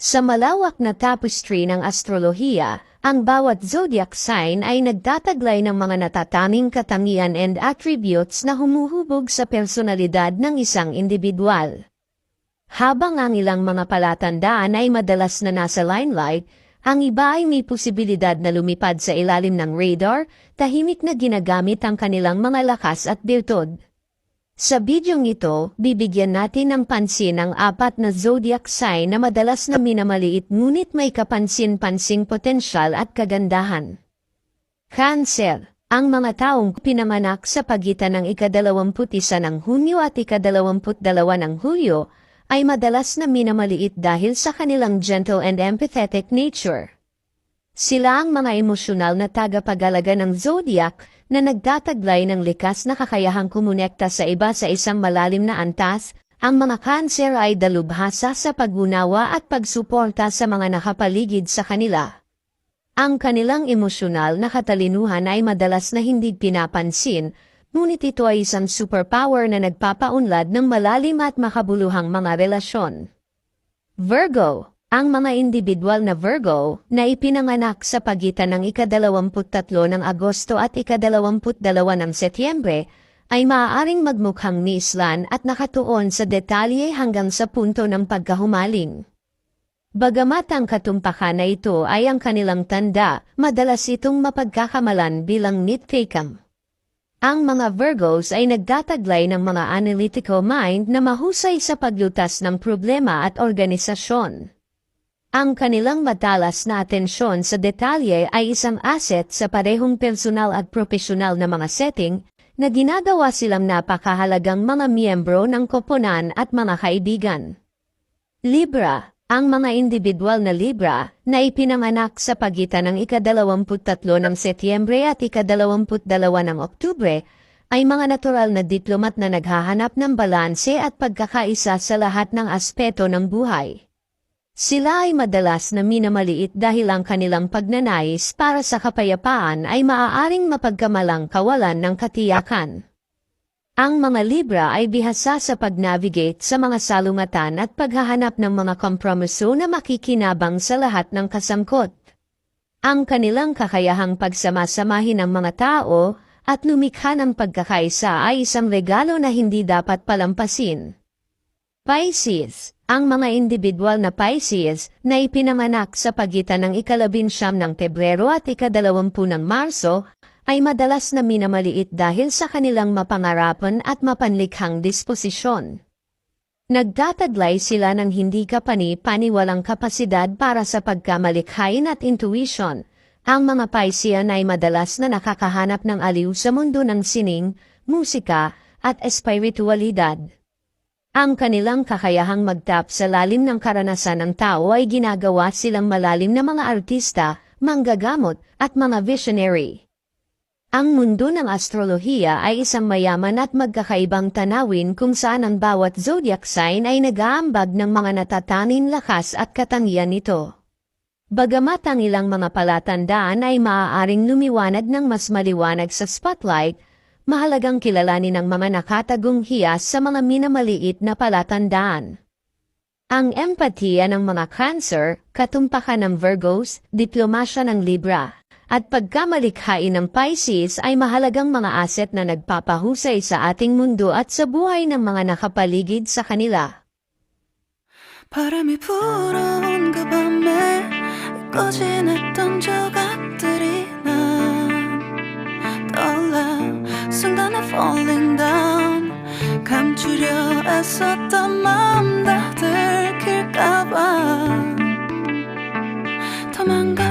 Sa malawak na tapestry ng astrolohiya, ang bawat zodiac sign ay nagtataglay ng mga natataming katangian and attributes na humuhubog sa personalidad ng isang individual. Habang ang ilang mga palatandaan ay madalas na nasa limelight, ang iba ay may posibilidad na lumipad sa ilalim ng radar, tahimik na ginagamit ang kanilang mga lakas at birtod. Sa bidyong ito, bibigyan natin ng pansin ang apat na zodiac sign na madalas na minamaliit ngunit may kapansin-pansing potensyal at kagandahan. Cancer, ang mga taong pinanganak sa pagitan ng ikadalawamput-isa ng Hunyo at ikadalawamput-dalawa ng Hulyo ay madalas na minamaliit dahil sa kanilang gentle and empathetic nature. Sila ang mga emosyonal na tagapagalaga ng zodiac na nagtataglay ng likas na kakayahang kumonekta sa iba sa isang malalim na antas, ang mga kanser ay dalubhasa sa pag-unawa at pagsuporta sa mga nakapaligid sa kanila. Ang kanilang emosyonal na katalinuhan ay madalas na hindi pinapansin, ngunit ito ay isang superpower na nagpapaunlad ng malalim at makabuluhang mga relasyon. Virgo ang mga individual na Virgo na ipinanganak sa pagitan ng ikadalawamput-tatlo ng Agosto at ikadalawamput-dalawa ng Setyembre ay maaaring magmukhang nislan at nakatuon sa detalye hanggang sa punto ng pagkahumaling. Bagamat ang katumpakan na ito ay ang kanilang tanda, madalas itong mapagkakamalan bilang nitpicam. Ang mga Virgos ay nagtataglay ng mga analytical mind na mahusay sa paglutas ng problema at organisasyon. Ang kanilang matalas na atensyon sa detalye ay isang asset sa parehong personal at profesional na mga setting na ginagawa silang napakahalagang mga miyembro ng koponan at mga kaibigan. Libra, ang mga individual na Libra na ipinanganak sa pagitan ng ikadalawamput-tatlo ng Setyembre at ikadalawamput-dalawa ng Oktubre, ay mga natural na diplomat na naghahanap ng balanse at pagkakaisa sa lahat ng aspeto ng buhay. Sila ay madalas na minamaliit dahil ang kanilang pagnanais para sa kapayapaan ay maaaring mapagkamalang kawalan ng katiyakan. Ang mga Libra ay bihasa sa pag-navigate sa mga salungatan at paghahanap ng mga kompromiso na makikinabang sa lahat ng kasangkot. Ang kanilang kakayahang pagsamasamahin ng mga tao at lumikha ng pagkakaisa ay isang regalo na hindi dapat palampasin. Pisces, ang mga individual na Pisces na ipinanganak sa pagitan ng ikalabinsyam ng Pebrero at ikadalawampu ng Marso ay madalas na minamaliit dahil sa kanilang mapangarapan at mapanlikhang disposisyon. Nagtataglay sila ng hindi kapani-paniwalang kapasidad para sa pagkamalikhain at intuition. Ang mga Piscean ay madalas na nakakahanap ng aliw sa mundo ng sining, musika, at espiritualidad. Ang kanilang kakayahang magtap sa lalim ng karanasan ng tao ay ginagawa silang malalim na mga artista, manggagamot, at mga visionary. Ang mundo ng astrolohiya ay isang mayaman at magkakaibang tanawin kung saan ang bawat zodiac sign ay nag-aambag ng mga natatanin lakas at katangian nito. Bagamat ang ilang mga palatandaan ay maaaring lumiwanag ng mas maliwanag sa spotlight, mahalagang kilalanin ng mga nakatagong hiyas sa mga minamaliit na palatandaan. Ang empatiya ng mga Cancer, katumpakan ng Virgos, diplomasya ng Libra, at pagkamalikhain ng Pisces ay mahalagang mga asset na nagpapahusay sa ating mundo at sa buhay ng mga nakapaligid sa kanila. 바람이 불어온 그 밤에 꺼진했던 조 했었던 마음 다 들킬까봐 도망가